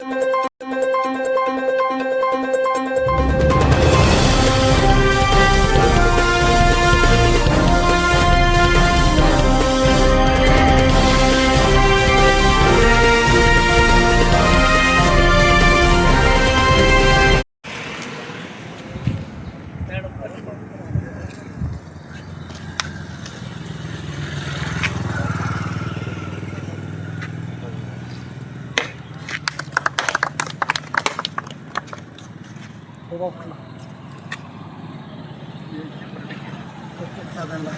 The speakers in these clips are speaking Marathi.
you. Bobokla. Çok tadında.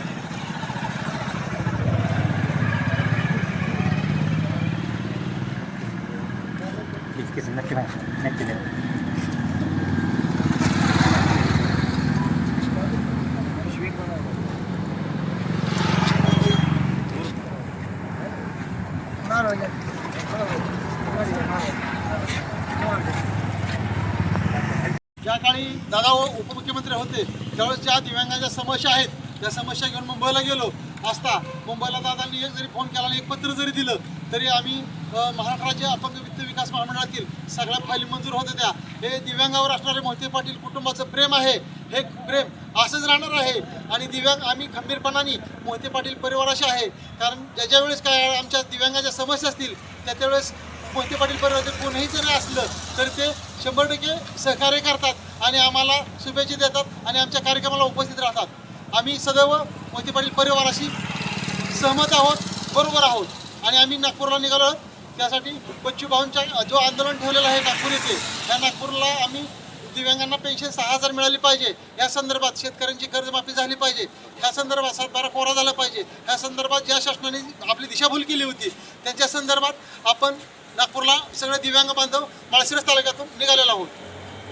Kesin nakki var. Nakki de. Bunlar öyle. ज्या काळी दादा व उपमुख्यमंत्री होते त्यावेळेस ज्या दिव्यांगाच्या समस्या आहेत त्या समस्या घेऊन मुंबईला गेलो असता मुंबईला दादांनी एक जरी फोन केला आणि एक पत्र जरी दिलं तरी आम्ही महाराष्ट्राचे महाराष्ट्र राज्य अपंग वित्त विकास महामंडळातील सगळ्या फायली मंजूर होत्या. त्या हे दिव्यांगावर असणारे मोहिते पाटील कुटुंबाचं प्रेम आहे हे प्रेम असंच राहणार आहे. आणि दिव्यांग आम्ही खंबीरपणाने मोहिते पाटील परिवाराशी आहे. कारण ज्याच्या वेळेस काय आमच्या दिव्यांगाच्या समस्या असतील त्या त्यावेळेस मोहिते पाटील परिवाराचे कोणीही जरी असलं तर ते शंभर टक्के सहकार्य करतात आणि आम्हाला शुभेच्छा देतात आणि आमच्या कार्यक्रमाला उपस्थित राहतात. आम्ही सदैव मोहिते पाटील परिवाराशी सहमत आहोत बरोबर आहोत. आणि आम्ही नागपूरला निघालो आहोत. त्यासाठी बच्चू भाऊंच्या जो आंदोलन ठेवलेलं आहे नागपूर येथे त्या नागपूरला आम्ही दिव्यांगांना पेन्शन सहा हजार मिळाली पाहिजे. या संदर्भात शेतकऱ्यांची कर्जमाफी झाली पाहिजे. ह्या संदर्भात सातबारा कोरा झाला पाहिजे. ह्या संदर्भात ज्या शासनाने आपली दिशाभूल केली होती त्यांच्या संदर्भात आपण नागपूरला सगळे दिव्यांग बांधव माळशिरस तालुक्यातून निघालेलो आहोत.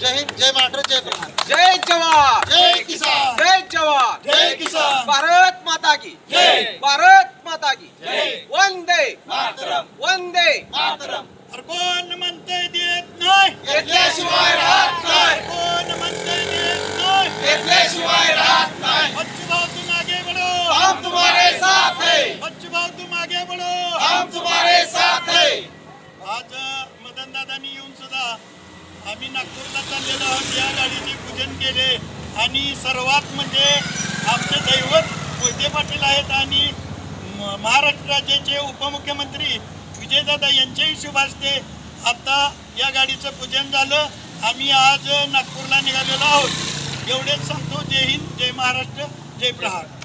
जय हिंद जय महाराष्ट्र जय जय जवान! जय किसान. जय जवान! जय किसान. भारत माता की जय. भारत माता की जय. वंदे मातरम. वंदे मातरम. ठिकाणी येऊन सुद्धा आम्ही नागपूरला चाललेलो आहोत. या गाडीचे पूजन केले आणि सर्वात म्हणजे आमचे दैवत मोहिते पाटील आहेत आणि म- महाराष्ट्र राज्याचे उपमुख्यमंत्री विजयदादा यांचेही शुभ हस्ते आता या गाडीचं पूजन झालं. आम्ही आज नागपूरला निघालेलो आहोत. एवढेच सांगतो. जय हिंद जय महाराष्ट्र जय प्रहार.